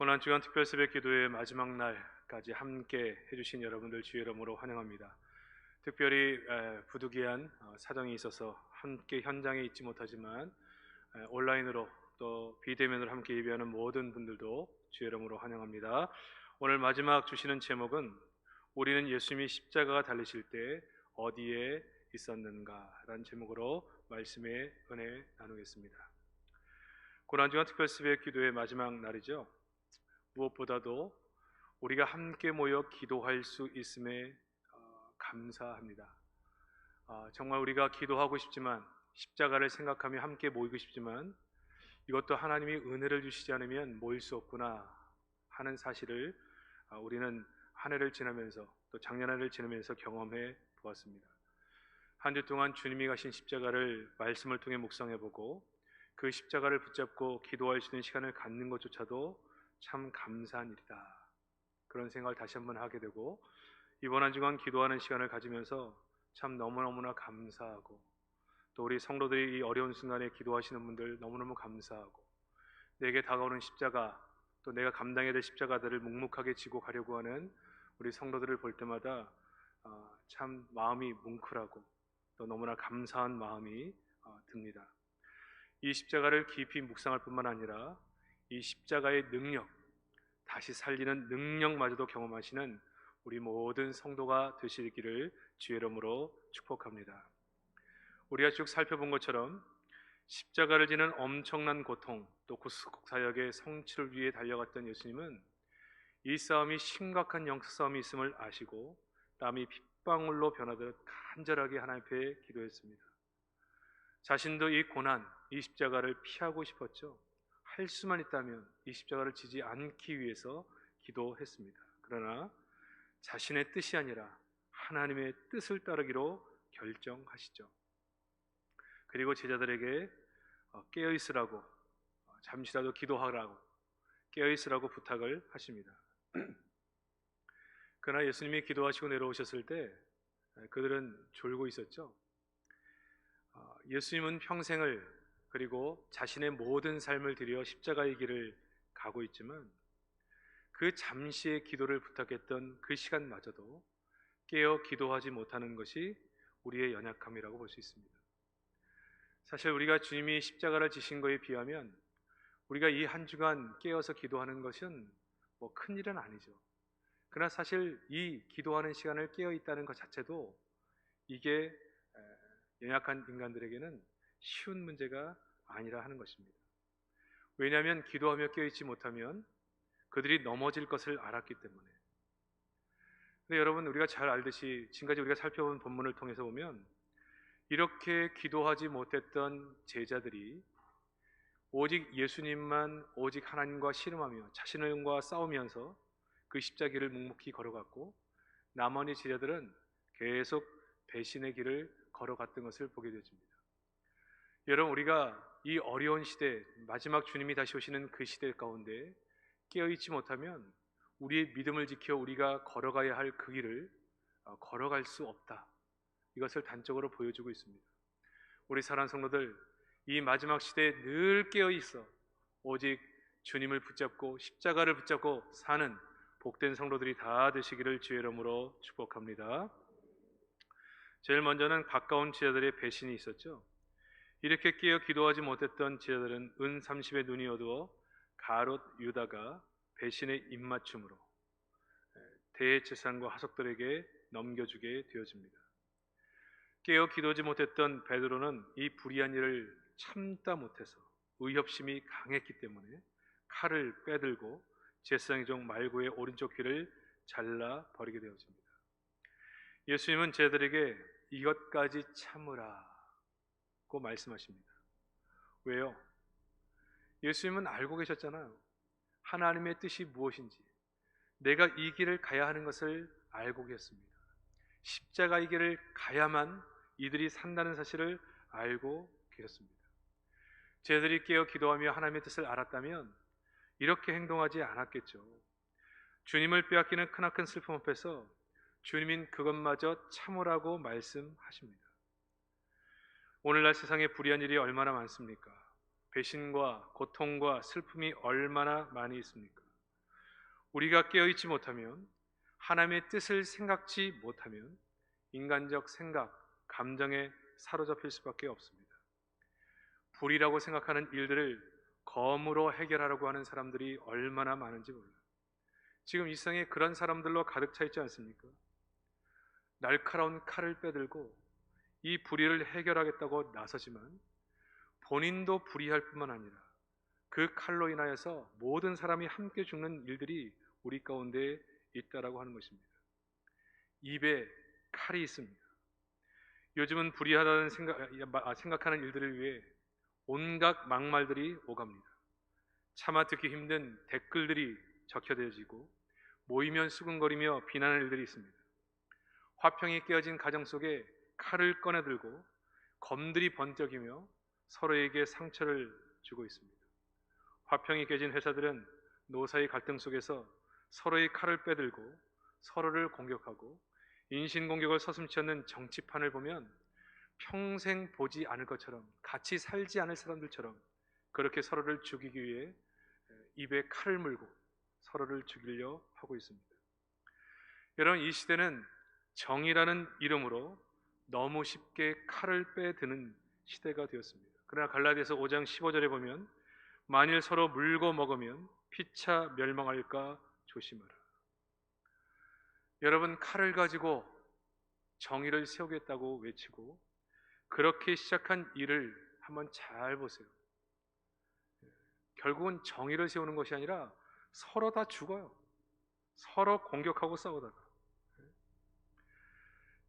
고난 주간 특별 새벽 기도의 마지막 날까지 함께 해주신 여러분들 주의 이름으로 환영합니다. 특별히 에, 부득이한 어, 사정이 있어서 함께 현장에 있지 못하지만 에, 온라인으로 또 비대면으로 함께 예배하는 모든 분들도 주의 이름으로 환영합니다. 오늘 마지막 주시는 제목은 우리는 예수님이 십자가가 달리실 때 어디에 있었는가라는 제목으로 말씀의 은혜 나누겠습니다. 고난주간 특별 새벽 기도의 마지막 날이죠. 무엇보다도 우리가 함께 모여 기도할 수 있음에 어, 감사합니다. 어, 정말 우리가 기도하고 싶지만 십자가를 생각하며 함께 모이고 싶지만 이것도 하나님이 은혜를 주시지 않으면 모일 수 없구나 하는 사실을 어, 우리는 한 해를 지나면서 또 작년 한 해를 지나면서 경험해 보았습니다. 한 주 동안 주님이 가신 십자가를 말씀을 통해 묵상해 보고 그 십자가를 붙잡고 기도할 수 있는 시간을 갖는 것조차도 참 감사한 일이다. 그런 생각을 다시 한번 하게 되고 이번 한 주간 기도하는 시간을 가지면서 참 너무너무나 감사하고 또 우리 성도들이 이 어려운 순간에 기도하시는 분들 너무너무 감사하고 내게 다가오는 십자가 또 내가 감당해야 될 십자가들을 묵묵하게 지고 가려고 하는 우리 성도들을 볼 때마다 어, 참 마음이 뭉클하고 또 너무나 감사한 마음이 어, 듭니다. 이 십자가를 깊이 묵상할 뿐만 아니라 이 십자가의 능력, 다시 살리는 능력마저도 경험하시는 우리 모든 성도가 되시기를 주의 이름으로 축복합니다. 우리가 쭉 살펴본 것처럼 십자가를 지는 엄청난 고통, 또 구속 사역의 성취를 위해 달려갔던 예수님은 이 싸움이 심각한 영적 싸움이 있음을 아시고 땀이 핏방울로 변하듯 간절하게 하나님 앞에 기도했습니다. 자신도 이 고난, 이 십자가를 피하고 싶었죠. 할 수만 있다면 이 십자가를 지지 않기 위해서 기도했습니다. 그러나 자신의 뜻이 아니라 하나님의 뜻을 따르기로 결정하시죠. 그리고 제자들에게 어, 깨어 있으라고 어, 잠시라도 기도하라고 깨어 있으라고 부탁을 하십니다. 그러나 예수님이 기도하시고 내려오셨을 때 그들은 졸고 있었죠. 어, 예수님은 평생을 그리고 자신의 모든 삶을 들여 십자가의 길을 가고 있지만 그 잠시의 기도를 부탁했던 그 시간마저도 깨어 기도하지 못하는 것이 우리의 연약함이라고 볼 수 있습니다. 사실 우리가 주님이 십자가를 지신 것에 비하면 우리가 이 한 주간 깨어서 기도하는 것은 뭐 큰 일은 아니죠. 그러나 사실 이 기도하는 시간을 깨어 있다는 것 자체도 이게 연약한 인간들에게는 쉬운 문제가 아니라 하는 것입니다. 왜냐하면 기도하며 깨어있지 못하면 그들이 넘어질 것을 알았기 때문에. 근데 여러분 우리가 잘 알듯이 지금까지 우리가 살펴본 본문을 통해서 보면 이렇게 기도하지 못했던 제자들이 오직 예수님만 오직 하나님과 씨름하며 자신과 싸우면서 그 십자기를 묵묵히 걸어갔고 나머지 제자들은 계속 배신의 길을 걸어갔던 것을 보게 되집니다. 여러분 우리가 이 어려운 시대 마지막 주님이 다시 오시는 그 시대 가운데 깨어 있지 못하면 우리의 믿음을 지켜 우리가 걸어가야 할 그 길을 어, 걸어갈 수 없다. 이것을 단적으로 보여주고 있습니다. 우리 사랑 성도들 이 마지막 시대에 늘 깨어 있어 오직 주님을 붙잡고 십자가를 붙잡고 사는 복된 성도들이 다 되시기를 주의 이름으로 축복합니다. 제일 먼저는 가까운 지자들의 배신이 있었죠. 이렇게 깨어 기도하지 못했던 제자들은 은 30의 눈이 어두워 가롯 유다가 배신의 입맞춤으로 대재산과 하석들에게 넘겨주게 되어집니다. 깨어 기도하지 못했던 베드로는 이 불의한 일을 참다 못해서 의협심이 강했기 때문에 칼을 빼들고 제사장의 종 말고의 오른쪽 귀를 잘라 버리게 되어집니다. 예수님은 제들에게 이것까지 참으라 고 말씀하십니다. 왜요? 예수님은 알고 계셨잖아요. 하나님의 뜻이 무엇인지, 내가 이 길을 가야 하는 것을 알고 계셨습니다. 십자가 이 길을 가야만 이들이 산다는 사실을 알고 계셨습니다. 제들이 깨어 기도하며 하나님의 뜻을 알았다면 이렇게 행동하지 않았겠죠. 주님을 빼앗기는 크나큰 슬픔 앞에서 주님인 그것마저 참으라고 말씀하십니다. 오늘날 세상에 불의한 일이 얼마나 많습니까? 배신과 고통과 슬픔이 얼마나 많이 있습니까? 우리가 깨어 있지 못하면 하나님의 뜻을 생각지 못하면 인간적 생각, 감정에 사로잡힐 수밖에 없습니다. 불이라고 생각하는 일들을 검으로 해결하려고 하는 사람들이 얼마나 많은지 몰라요. 지금 이 세상에 그런 사람들로 가득 차 있지 않습니까? 날카로운 칼을 빼들고 이 불의를 해결하겠다고 나서지만 본인도 불의할 뿐만 아니라 그 칼로 인하여서 모든 사람이 함께 죽는 일들이 우리 가운데 있다라고 하는 것입니다. 입에 칼이 있습니다. 요즘은 불의하다는 생각, 아, 생각하는 일들을 위해 온갖 막말들이 오갑니다. 차마 듣기 힘든 댓글들이 적혀되어지고 모이면 수근거리며 비난하는 일들이 있습니다. 화평이 깨어진 가정 속에 칼을 꺼내 들고 검들이 번쩍이며 서로에게 상처를 주고 있습니다. 화평이 깨진 회사들은 노사의 갈등 속에서 서로의 칼을 빼들고 서로를 공격하고 인신공격을 서슴치 않는 정치판을 보면 평생 보지 않을 것처럼 같이 살지 않을 사람들처럼 그렇게 서로를 죽이기 위해 입에 칼을 물고 서로를 죽이려 하고 있습니다. 여러분 이 시대는 정의라는 이름으로 너무 쉽게 칼을 빼드는 시대가 되었습니다. 그러나 갈라디아서 5장 15절에 보면 만일 서로 물고 먹으면 피차 멸망할까 조심하라. 여러분 칼을 가지고 정의를 세우겠다고 외치고 그렇게 시작한 일을 한번 잘 보세요. 결국은 정의를 세우는 것이 아니라 서로 다 죽어요. 서로 공격하고 싸우다가.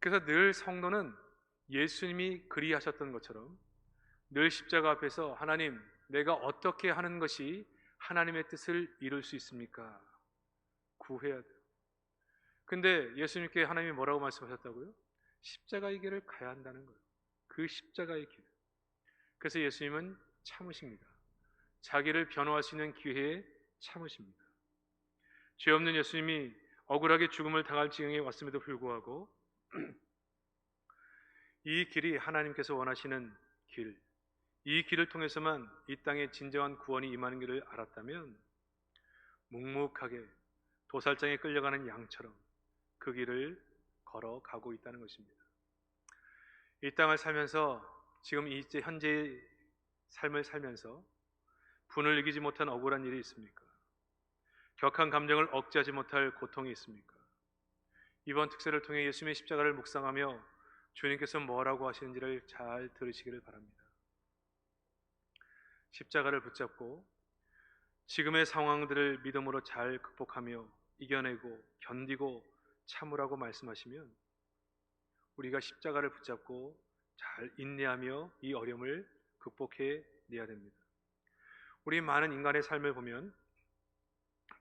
그래서 늘 성도는 예수님이 그리하셨던 것처럼 늘 십자가 앞에서 하나님, 내가 어떻게 하는 것이 하나님의 뜻을 이룰 수 있습니까? 구해야 돼요. 근데 예수님께 하나님이 뭐라고 말씀하셨다고요? 십자가의 길을 가야 한다는 거예요. 그 십자가의 길. 그래서 예수님은 참으십니다. 자기를 변호할 수 있는 기회에 참으십니다. 죄 없는 예수님이 억울하게 죽음을 당할 지경에 왔음에도 불구하고 이 길이 하나님께서 원하시는 길, 이 길을 통해서만 이 땅에 진정한 구원이 임하는 길을 알았다면 묵묵하게 도살장에 끌려가는 양처럼 그 길을 걸어가고 있다는 것입니다. 이 땅을 살면서 지금 이제 현재 삶을 살면서 분을 이기지 못한 억울한 일이 있습니까? 격한 감정을 억제하지 못할 고통이 있습니까? 이번 특세를 통해 예수님의 십자가를 묵상하며 주님께서 뭐라고 하시는지를 잘 들으시기를 바랍니다. 십자가를 붙잡고 지금의 상황들을 믿음으로 잘 극복하며 이겨내고 견디고 참으라고 말씀하시면 우리가 십자가를 붙잡고 잘 인내하며 이 어려움을 극복해 내야 됩니다. 우리 많은 인간의 삶을 보면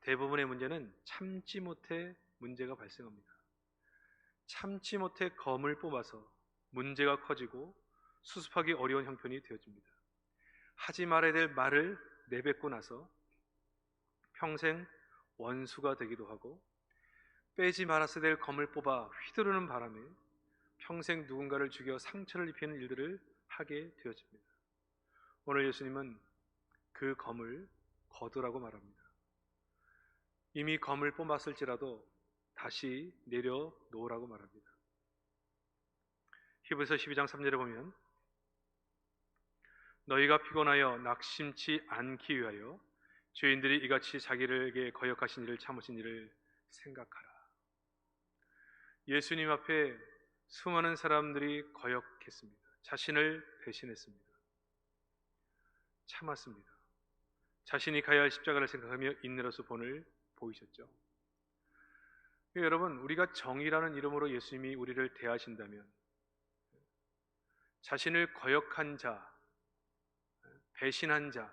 대부분의 문제는 참지 못해 문제가 발생합니다. 참지 못해 검을 뽑아서 문제가 커지고 수습하기 어려운 형편이 되어집니다. 하지 말아야 될 말을 내뱉고 나서 평생 원수가 되기도 하고 빼지 말았어야 될 검을 뽑아 휘두르는 바람에 평생 누군가를 죽여 상처를 입히는 일들을 하게 되어집니다. 오늘 예수님은 그 검을 거두라고 말합니다. 이미 검을 뽑았을지라도 다시 내려 놓으라고 말합니다. 히브리서 12장 3절에 보면 너희가 피곤하여 낙심치 않기 위하여 죄인들이 이같이 자기에게 거역하신 일을 참으신 일을 생각하라. 예수님 앞에 수많은 사람들이 거역했습니다. 자신을 배신했습니다. 참았습니다. 자신이 가야 할 십자가를 생각하며 인내로서 본을 보이셨죠. 여러분, 우리가 정의라는 이름으로 예수님이 우리를 대하신다면 자신을 거역한 자, 배신한 자,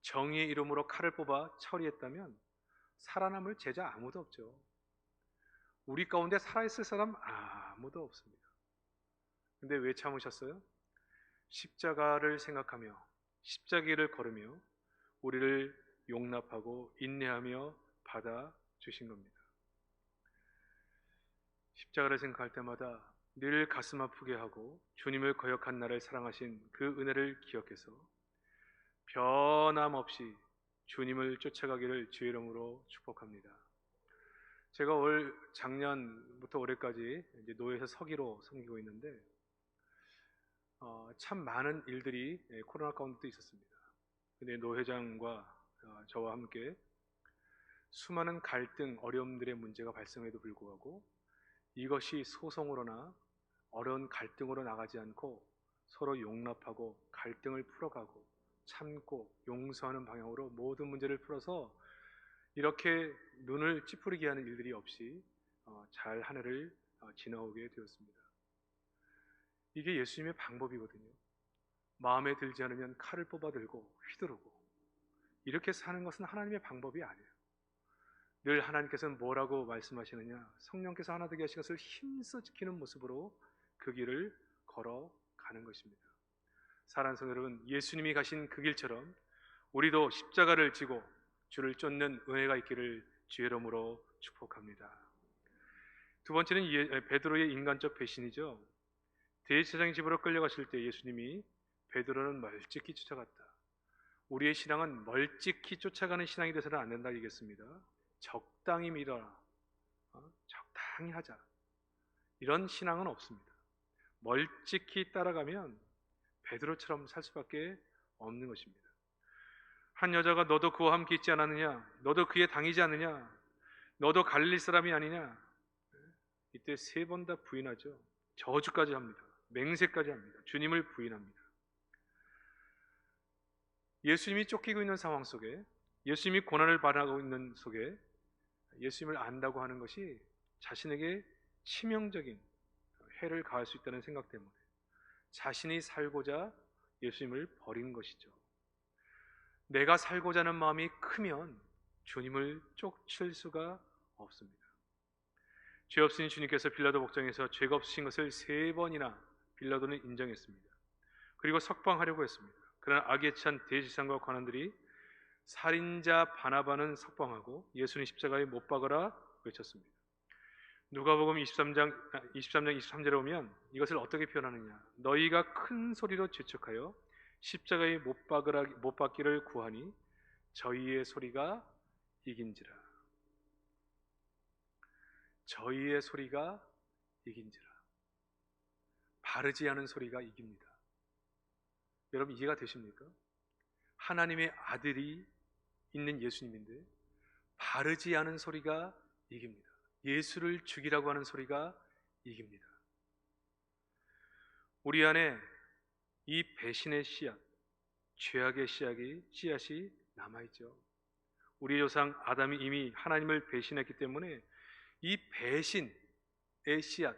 정의의 이름으로 칼을 뽑아 처리했다면 살아남을 제자 아무도 없죠. 우리 가운데 살아있을 사람 아무도 없습니다. 근데 왜 참으셨어요? 십자가를 생각하며 십자기를 걸으며 우리를 용납하고 인내하며 받아 주신 겁니다. 십자가를 생각할 때마다 늘 가슴 아프게 하고 주님을 거역한 나를 사랑하신 그 은혜를 기억해서 변함없이 주님을 쫓아가기를 주의 이름으로 축복합니다. 제가 올 작년부터 올해까지 이제 노예에서 서기로 섬기고 있는데 어, 참 많은 일들이 예, 코로나 가운데도 있었습니다. 근데 노 회장과 어, 저와 함께 수많은 갈등, 어려움들의 문제가 발생해도 불구하고 이것이 소송으로나 어려운 갈등으로 나가지 않고 서로 용납하고 갈등을 풀어가고 참고 용서하는 방향으로 모든 문제를 풀어서 이렇게 눈을 찌푸리게 하는 일들이 없이 어, 잘한 해를 어, 지나오게 되었습니다. 이게 예수님의 방법이거든요. 마음에 들지 않으면 칼을 뽑아들고 휘두르고 이렇게 사는 것은 하나님의 방법이 아니에요. 늘 하나님께서는 뭐라고 말씀하시느냐? 성령께서 하나 되게 하신 것을 힘써 지키는 모습으로 그 길을 걸어 가는 것입니다. 사랑하는 성도 여러분, 예수님이 가신 그 길처럼 우리도 십자가를 지고 주를 쫓는 은혜가 있기를 주의 이름으로 축복합니다. 두 번째는 예- 베드로의 인간적 배신이죠. 대제사장 집으로 끌려가실 때 예수님이 베드로는 멀찍히 쫓아갔다. 우리의 신앙은 멀찍히 쫓아가는 신앙이 되서는 안 된다 얘기했습니다. 적당히 믿어라. 어? 적당히 하자. 이런 신앙은 없습니다. 멀찍히 따라가면 베드로처럼 살 수밖에 없는 것입니다. 한 여자가 너도 그와 함께 있지 않았느냐? 너도 그에 당이지 않느냐? 너도 갈릴리 사람이 아니냐? 이때 세 번 다 부인하죠. 저주까지 합니다. 맹세까지 합니다. 주님을 부인합니다. 예수님이 쫓기고 있는 상황 속에 예수님이 고난을 받아가고 있는 속에 예수님을 안다고 하는 것이 자신에게 치명적인 해를 가할 수 있다는 생각 때문에 자신이 살고자 예수님을 버린 것이죠. 내가 살고자 하는 마음이 크면 주님을 쫓을 수가 없습니다. 죄 없으니 주님께서 빌라도 복장에서 죄가 없으신 것을 세 번이나 빌라도는 인정했습니다. 그리고 석방하려고 했습니다. 그러나 악에 찬 대지상과 관원들이 살인자 바나바는 석방하고 예수님 십자가에 못 박으라 외쳤습니다. 누가복음 23장 23장 23절에 오면 이것을 어떻게 표현하느냐? 너희가 큰 소리로 재촉하여 십자가에 못 박으라 못 박기를 구하니 저희의 소리가 이긴지라. 저희의 소리가 이긴지라. 바르지 않은 소리가 이깁니다. 여러분 이해가 되십니까? 하나님의 아들이 있는 예수님인데 바르지 않은 소리가 이깁니다. 예수를 죽이라고 하는 소리가 이깁니다. 우리 안에 이 배신의 씨앗, 죄악의 씨앗이, 씨앗이 남아있죠. 우리 조상 아담이 이미 하나님을 배신했기 때문에 이 배신의 씨앗,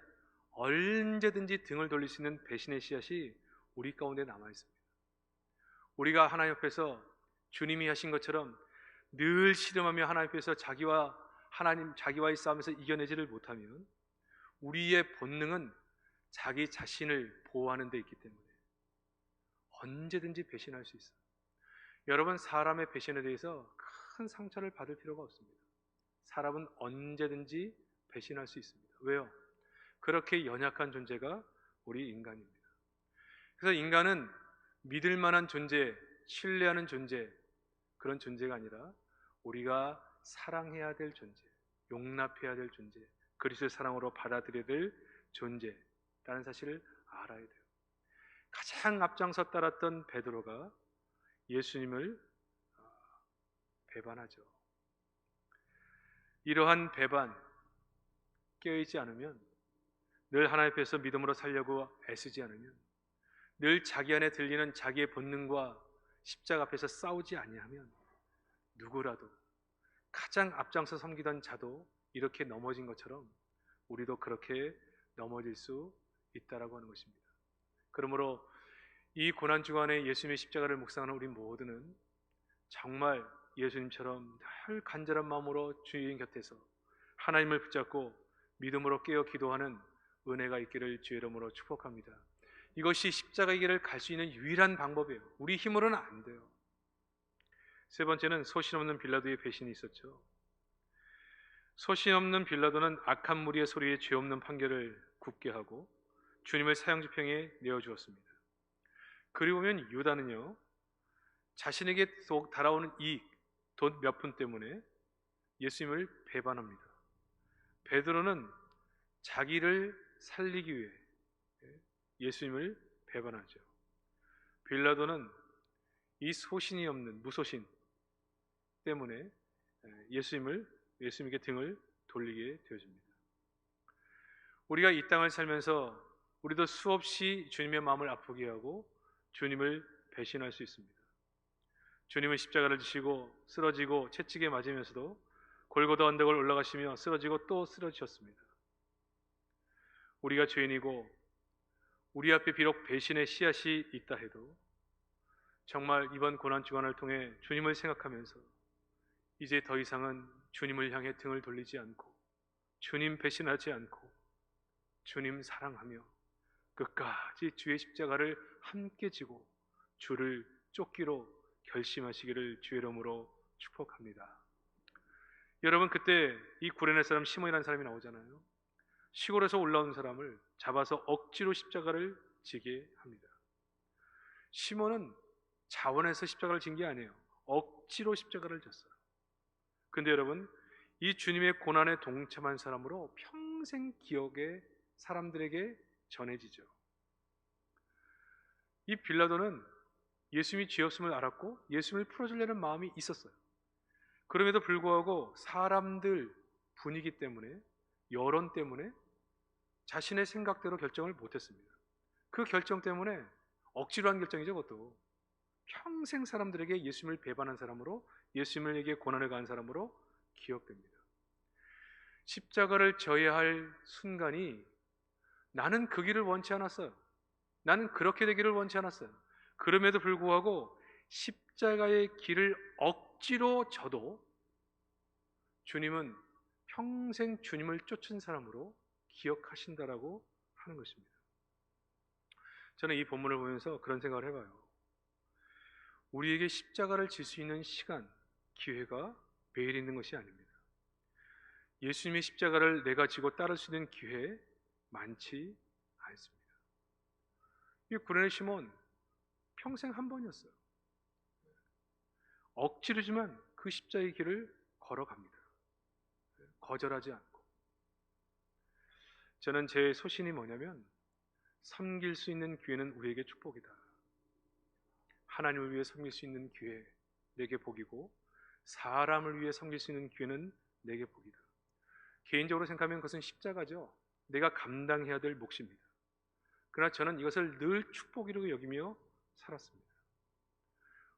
언제든지 등을 돌릴 수 있는 배신의 씨앗이 우리 가운데 남아있습니다. 우리가 하나님 앞에서 주님이 하신 것처럼 늘 씨름하며 하나님 앞에서 자기와 하나님 자기와의 싸움에서 이겨내지를 못하면 우리의 본능은 자기 자신을 보호하는 데 있기 때문에 언제든지 배신할 수 있어요. 여러분 사람의 배신에 대해서 큰 상처를 받을 필요가 없습니다. 사람은 언제든지 배신할 수 있습니다. 왜요? 그렇게 연약한 존재가 우리 인간입니다. 그래서 인간은 믿을 만한 존재, 신뢰하는 존재, 그런 존재가 아니라 우리가 사랑해야 될 존재, 용납해야 될 존재, 그리스도의 사랑으로 받아들여야 될 존재라는 사실을 알아야 돼요. 가장 앞장서 따랐던 베드로가 예수님을 어, 배반하죠. 이러한 배반 깨어있지 않으면 늘 하나님 앞에서 믿음으로 살려고 애쓰지 않으면 늘 자기 안에 들리는 자기의 본능과 십자가 앞에서 싸우지 아니하면 누구라도 가장 앞장서 섬기던 자도 이렇게 넘어진 것처럼 우리도 그렇게 넘어질 수 있다라고 하는 것입니다. 그러므로 이 고난 주간에 예수님의 십자가를 묵상하는 우리 모두는 정말 예수님처럼 늘 간절한 마음으로 주인 곁에서 하나님을 붙잡고 믿음으로 깨어 기도하는 은혜가 있기를 주의 이름으로 축복합니다. 이것이 십자가의 길을 갈 수 있는 유일한 방법이에요. 우리 힘으로는 안 돼요. 세 번째는 소신 없는 빌라도의 배신이 있었죠. 소신 없는 빌라도는 악한 무리의 소리에 죄 없는 판결을 굳게 하고 주님을 사형집행에 내어 주었습니다. 그리고 보면 유다는요. 자신에게 달아오는 이익, 돈 몇 푼 때문에 예수님을 배반합니다. 베드로는 자기를 살리기 위해 예수님을 배반하죠. 빌라도는 이 소신이 없는 무소신 때문에 예수님을 예수님에게 등을 돌리게 되어집니다. 우리가 이 땅을 살면서 우리도 수없이 주님의 마음을 아프게 하고 주님을 배신할 수 있습니다. 주님은 십자가를 지시고 쓰러지고 채찍에 맞으면서도 골고다 언덕을 올라가시며 쓰러지고 또 쓰러지셨습니다. 우리가 죄인이고 우리 앞에 비록 배신의 씨앗이 있다 해도 정말 이번 고난 주간을 통해 주님을 생각하면서 이제 더 이상은 주님을 향해 등을 돌리지 않고 주님 배신하지 않고 주님 사랑하며 끝까지 주의 십자가를 함께 지고 주를 쫓기로 결심하시기를 주의 이름으로 축복합니다. 여러분 그때 이 구레네 사람 시몬이라는 사람이 나오잖아요. 시골에서 올라온 사람을 잡아서 억지로 십자가를 지게 합니다. 시몬은 자원해서 십자가를 진 게 아니에요. 억지로 십자가를 졌어요. 근데 여러분 이 주님의 고난에 동참한 사람으로 평생 기억에 사람들에게 전해지죠. 이 빌라도는 예수님이 죄였음을 알았고 예수님을 풀어주려는 마음이 있었어요. 그럼에도 불구하고 사람들 분위기 때문에 여론 때문에 자신의 생각대로 결정을 못했습니다. 그 결정 때문에 억지로 한 결정이죠, 그것도. 평생 사람들에게 예수님을 배반한 사람으로 예수님에게 고난을 가한 사람으로 기억됩니다. 십자가를 져야 할 순간이 나는 그 길을 원치 않았어요. 나는 그렇게 되기를 원치 않았어요. 그럼에도 불구하고 십자가의 길을 억지로 져도 주님은 평생 주님을 쫓은 사람으로 기억하신다라고 하는 것입니다. 저는 이 본문을 보면서 그런 생각을 해봐요. 우리에게 십자가를 질 수 있는 시간, 기회가 매일 있는 것이 아닙니다. 예수님의 십자가를 내가 지고 따를 수 있는 기회 많지 않습니다. 이 구레네 시몬 평생 한 번이었어요. 억지로지만 그 십자의 길을 걸어갑니다. 거절하지 않고. 저는 제 소신이 뭐냐면 섬길 수 있는 기회는 우리에게 축복이다. 하나님을 위해 섬길 수 있는 기회 내게 복이고 사람을 위해 섬길 수 있는 기회는 내게 복이다. 개인적으로 생각하면 그것은 십자가죠. 내가 감당해야 될 몫입니다. 그러나 저는 이것을 늘 축복이라고 여기며 살았습니다.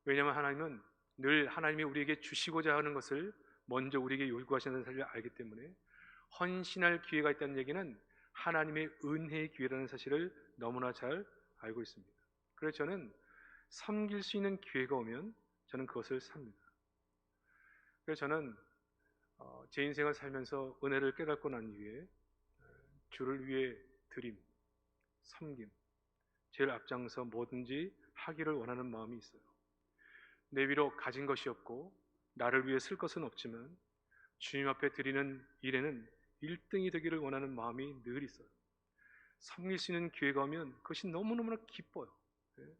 왜냐하면 하나님은 늘 하나님이 우리에게 주시고자 하는 것을 먼저 우리에게 요구하시는 사실을 알기 때문에 헌신할 기회가 있다는 얘기는 하나님의 은혜의 기회라는 사실을 너무나 잘 알고 있습니다. 그래서 저는 섬길 수 있는 기회가 오면 저는 그것을 삽니다. 그래서 저는 어, 제 인생을 살면서 은혜를 깨닫고 난 이후에 주를 위해 드림, 섬김, 제일 앞장서 뭐든지 하기를 원하는 마음이 있어요. 내 위로 가진 것이 없고 나를 위해 쓸 것은 없지만 주님 앞에 드리는 일에는 1등이 되기를 원하는 마음이 늘 있어요. 섬길 수 있는 기회가 오면 그것이 너무너무 기뻐요. 예.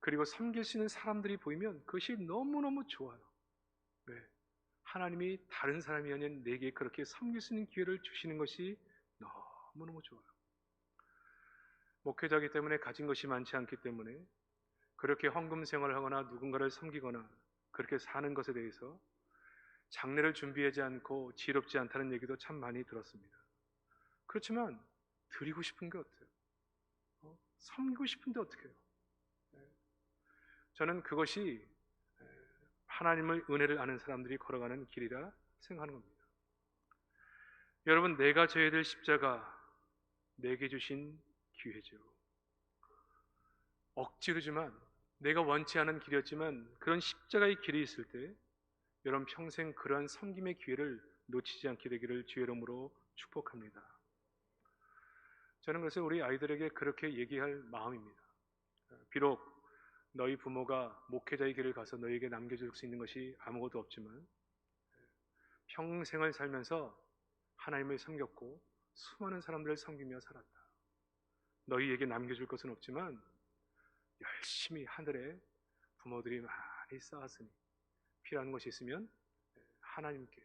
그리고 섬길 수 있는 사람들이 보이면 그것이 너무너무 좋아요. 왜? 하나님이 다른 사람이 아닌 내게 그렇게 섬길 수 있는 기회를 주시는 것이 너무너무 좋아요. 목회자기 때문에 가진 것이 많지 않기 때문에 그렇게 헌금 생활을 하거나 누군가를 섬기거나 그렇게 사는 것에 대해서 장례를 준비하지 않고 지롭지 않다는 얘기도 참 많이 들었습니다. 그렇지만 드리고 싶은 게 어때요? 어? 섬기고 싶은데 어떻게 해요? 네. 저는 그것이 하나님의 은혜를 아는 사람들이 걸어가는 길이라 생각하는 겁니다. 여러분, 내가 져야 될 십자가 내게 주신 기회죠. 억지로지만 내가 원치 않은 길이었지만 그런 십자가의 길이 있을 때 여러분 평생 그러한 섬김의 기회를 놓치지 않게 되기를 주의 이름으로 축복합니다. 저는 그래서 우리 아이들에게 그렇게 얘기할 마음입니다. 비록 너희 부모가 목회자의 길을 가서 너에게 남겨줄 수 있는 것이 아무것도 없지만 평생을 살면서 하나님을 섬겼고 수많은 사람들을 섬기며 살았다. 너희에게 남겨줄 것은 없지만 열심히 하늘에 부모들이 많이 쌓았으니 필요한 것이 있으면 하나님께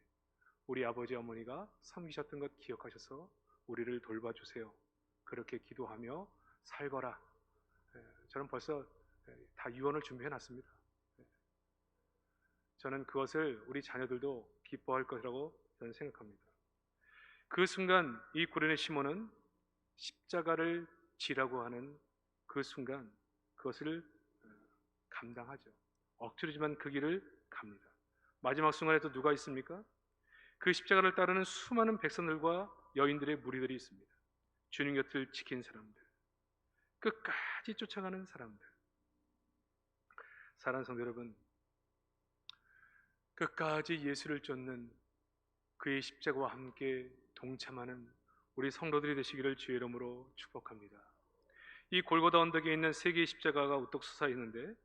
우리 아버지 어머니가 섬기셨던 것 기억하셔서 우리를 돌봐주세요. 그렇게 기도하며 살거라. 예, 저는 벌써 예, 다 유언을 준비해 놨습니다. 예. 저는 그것을 우리 자녀들도 기뻐할 것이라고 저는 생각합니다. 그 순간 이 구련의 시몬은 십자가를 지라고 하는 그 순간 그것을 어, 감당하죠. 억지로지만 그 길을 갑니다. 마지막 순간에 또 누가 있습니까? 그 십자가를 따르는 수많은 백성들과 여인들의 무리들이 있습니다. 주님 곁을 지킨 사람들, 끝까지 쫓아가는 사람들. 사랑하는 성도 여러분, 끝까지 예수를 쫓는 그의 십자가와 함께 동참하는 우리 성도들이 되시기를 주의 이름으로 축복합니다. 이 골고다 언덕에 있는 세 개의 십자가가 우뚝 솟아 있는데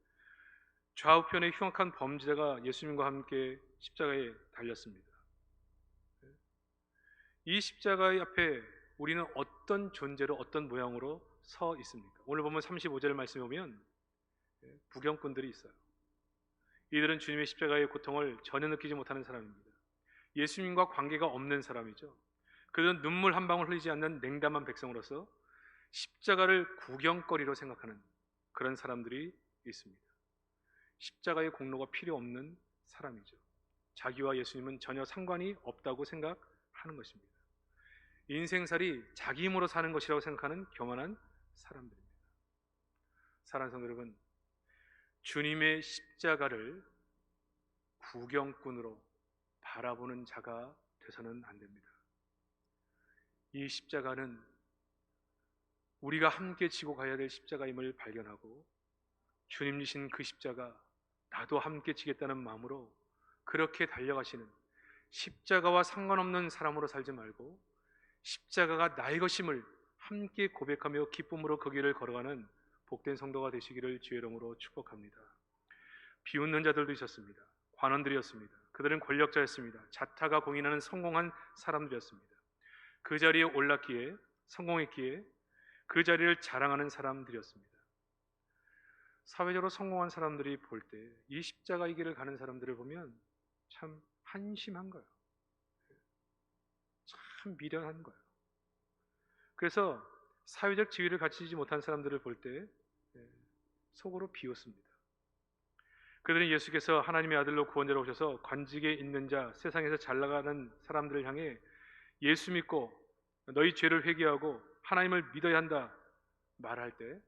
좌우편에 흉악한 범죄자가 예수님과 함께 십자가에 달렸습니다. 이 십자가의 앞에 우리는 어떤 존재로 어떤 모양으로 서 있습니까? 오늘 보면 35절 말씀에 보면 부경꾼들이 있어요. 이들은 주님의 십자가의 고통을 전혀 느끼지 못하는 사람입니다. 예수님과 관계가 없는 사람이죠. 그들은 눈물 한 방울 흘리지 않는 냉담한 백성으로서 십자가를 구경거리로 생각하는 그런 사람들이 있습니다. 십자가의 공로가 필요 없는 사람이죠. 자기와 예수님은 전혀 상관이 없다고 생각하는 것입니다. 인생살이 자기 힘으로 사는 것이라고 생각하는 교만한 사람들입니다. 사랑하는 성도 여러분, 주님의 십자가를 구경꾼으로 바라보는 자가 되서는 안 됩니다. 이 십자가는 우리가 함께 지고 가야 될 십자가임을 발견하고 주님 지신 그 십자가 나도 함께 지겠다는 마음으로 그렇게 달려가시는 십자가와 상관없는 사람으로 살지 말고 십자가가 나의 것임을 함께 고백하며 기쁨으로 그 길을 걸어가는 복된 성도가 되시기를 주의 이름으로 축복합니다. 비웃는 자들도 있었습니다. 관원들이었습니다. 그들은 권력자였습니다. 자타가 공인하는 성공한 사람들이었습니다. 그 자리에 올랐기에 성공했기에 그 자리를 자랑하는 사람들이었습니다. 사회적으로 성공한 사람들이 볼 때 이 십자가의 길을 가는 사람들을 보면 참 한심한 거예요. 참 미련한 거예요. 그래서 사회적 지위를 갖추지 못한 사람들을 볼때 예, 속으로 비웃습니다. 그들은 예수께서 하나님의 아들로 구원자로 오셔서 관직에 있는 자, 세상에서 잘 나가는 사람들을 향해 예수 믿고 너희 죄를 회개하고 하나님을 믿어야 한다 말할 때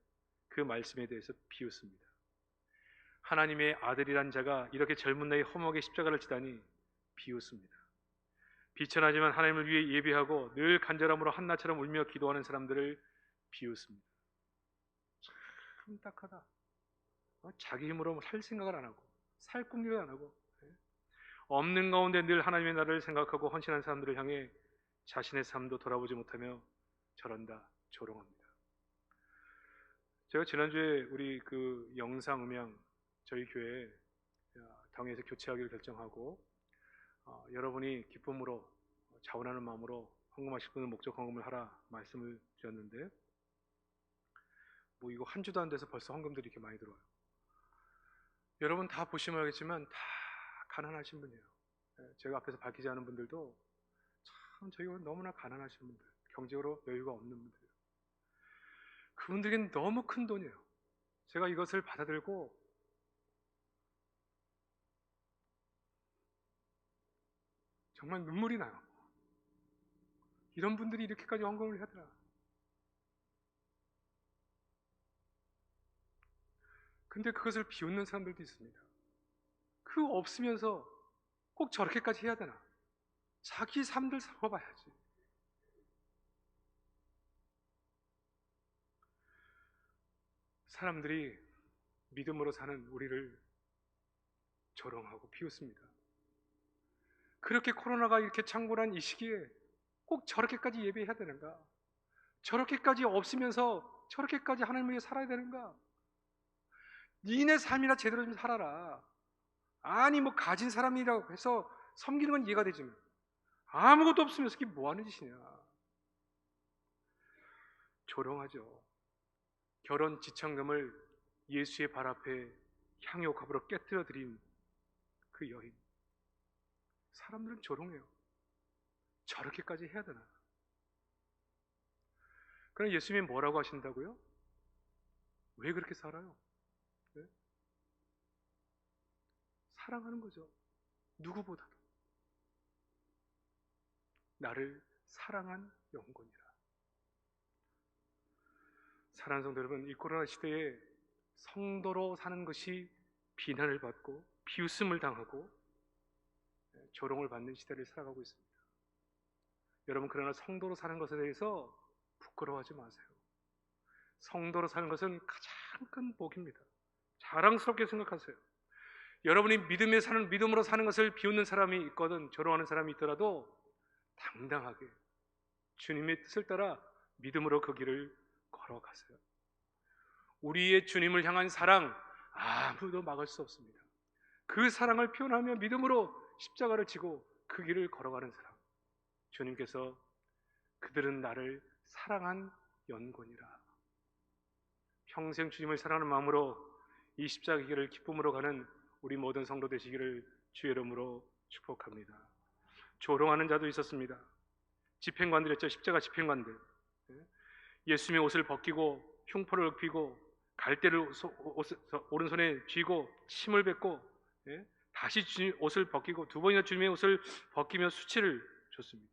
그 말씀에 대해서 비웃습니다. 하나님의 아들이란 자가 이렇게 젊은 나이 허무하게 십자가를 지다니 비웃습니다. 비천하지만 하나님을 위해 예배하고 늘 간절함으로 한나처럼 울며 기도하는 사람들을 비웃습니다. 참 딱하다. 어, 자기 힘으로 살 생각을 안 하고 살 꿈도 안 하고 예? 없는 가운데 늘 하나님의 나라를 생각하고 헌신한 사람들을 향해 자신의 삶도 돌아보지 못하며 저런다 조롱합니다. 제가 지난주에 우리 그 영상 음향 저희 교회 당에서 교체하기를 결정하고 어, 여러분이 기쁨으로 자원하는 마음으로 헌금하실 분은 목적 헌금을 하라 말씀을 드렸는데 뭐 이거 한 주도 안 돼서 벌써 헌금들이 이렇게 많이 들어와요. 여러분 다 보시면 알겠지만 다 가난하신 분이에요. 예, 제가 앞에서 밝히지 않은 분들도 참 저희 가 너무나 가난하신 분들, 경제적으로 여유가 없는 분들. 그분들에겐 너무 큰 돈이에요. 제가 이것을 받아들고 정말 눈물이 나요. 이런 분들이 이렇게까지 헌금을 하더라. 근데 그것을 비웃는 사람들도 있습니다. 그 없으면서 꼭 저렇게까지 해야 되나? 자기 삶들 살아봐야지. 사람들이 믿음으로 사는 우리를 조롱하고 비웃습니다. 그렇게 코로나가 이렇게 창궐한 이 시기에 꼭 저렇게까지 예배해야 되는가? 저렇게까지 없으면서 저렇게까지 하나님 위해 살아야 되는가? 니네 삶이나 제대로 좀 살아라. 아니 뭐 가진 사람이라고 해서 섬기는 건 이해가 되지만 아무것도 없으면서 이게 뭐 하는 짓이냐. 조롱하죠. 결혼 지참금을 예수의 발 앞에 향유컵으로 깨뜨려 드린 그 여인. 사람들은 조롱해요. 저렇게까지 해야 되나? 그럼 예수님이 뭐라고 하신다고요? 왜 그렇게 살아요? 네? 사랑하는 거죠. 누구보다도. 나를 사랑한 영혼이라. 사랑하는 성도 여러분, 이 코로나 시대에 성도로 사는 것이 비난을 받고 비웃음을 당하고 조롱을 받는 시대를 살아가고 있습니다. 여러분 그러나 성도로 사는 것에 대해서 부끄러워하지 마세요. 성도로 사는 것은 가장 큰 복입니다. 자랑스럽게 생각하세요. 여러분이 믿음에 사는 믿음으로 사는 것을 비웃는 사람이 있거든 조롱하는 사람이 있더라도 당당하게 주님의 뜻을 따라 믿음으로 그 길을 걸어가세요. 우리의 주님을 향한 사랑 아무도 막을 수 없습니다. 그 사랑을 표현하며 믿음으로 십자가를 지고 그 길을 걸어가는 사람. 주님께서 그들은 나를 사랑한 연곤이라. 평생 주님을 사랑하는 마음으로 이 십자가 길을 기쁨으로 가는 우리 모든 성도 되시기를 주의 이름으로 축복합니다. 조롱하는 자도 있었습니다. 집행관들이었죠. 십자가 집행관들. 예수님의 옷을 벗기고 흉포를 읊히고 갈대를 오른손에 쥐고 침을 뱉고 예? 다시 옷을 벗기고 두 번이나 주님의 옷을 벗기며 수치를 줬습니다.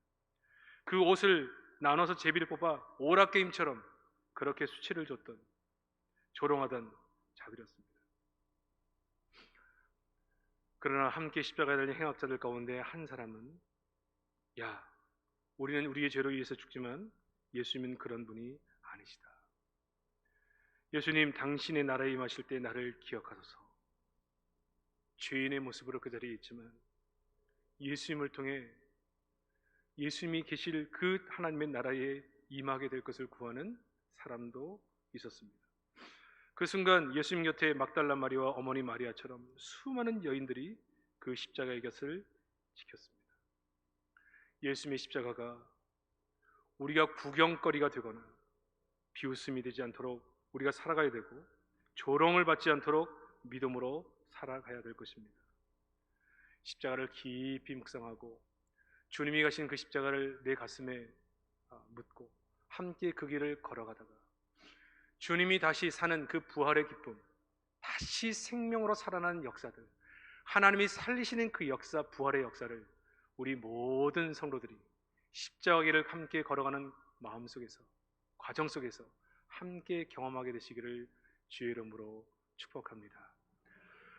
그 옷을 나눠서 제비를 뽑아 오락 게임처럼 그렇게 수치를 줬던 조롱하던 자들이었습니다. 그러나 함께 십자가에 달린 행악자들 가운데 한 사람은 야, 우리는 우리의 죄로 위해서 죽지만 예수님은 그런 분이 아니시다. 예수님 당신의 나라에 임하실 때 나를 기억하소서. 죄인의 모습으로 그 자리에 있지만 예수님을 통해 예수님이 계실 그 하나님의 나라에 임하게 될 것을 구하는 사람도 있었습니다. 그 순간 예수님 곁에 막달라 마리와 어머니 마리아처럼 수많은 여인들이 그 십자가의 곁을 지켰습니다. 예수님의 십자가가 우리가 구경거리가 되거나 비웃음이 되지 않도록 우리가 살아가야 되고 조롱을 받지 않도록 믿음으로 살아가야 될 것입니다. 십자가를 깊이 묵상하고 주님이 가신 그 십자가를 내 가슴에 아, 묻고 함께 그 길을 걸어가다가 주님이 다시 사는 그 부활의 기쁨, 다시 생명으로 살아나는 역사들, 하나님이 살리시는 그 역사, 부활의 역사를 우리 모든 성도들이 십자가길을 함께 걸어가는 마음 속에서, 과정 속에서 함께 경험하게 되시기를 주의 이름으로 축복합니다.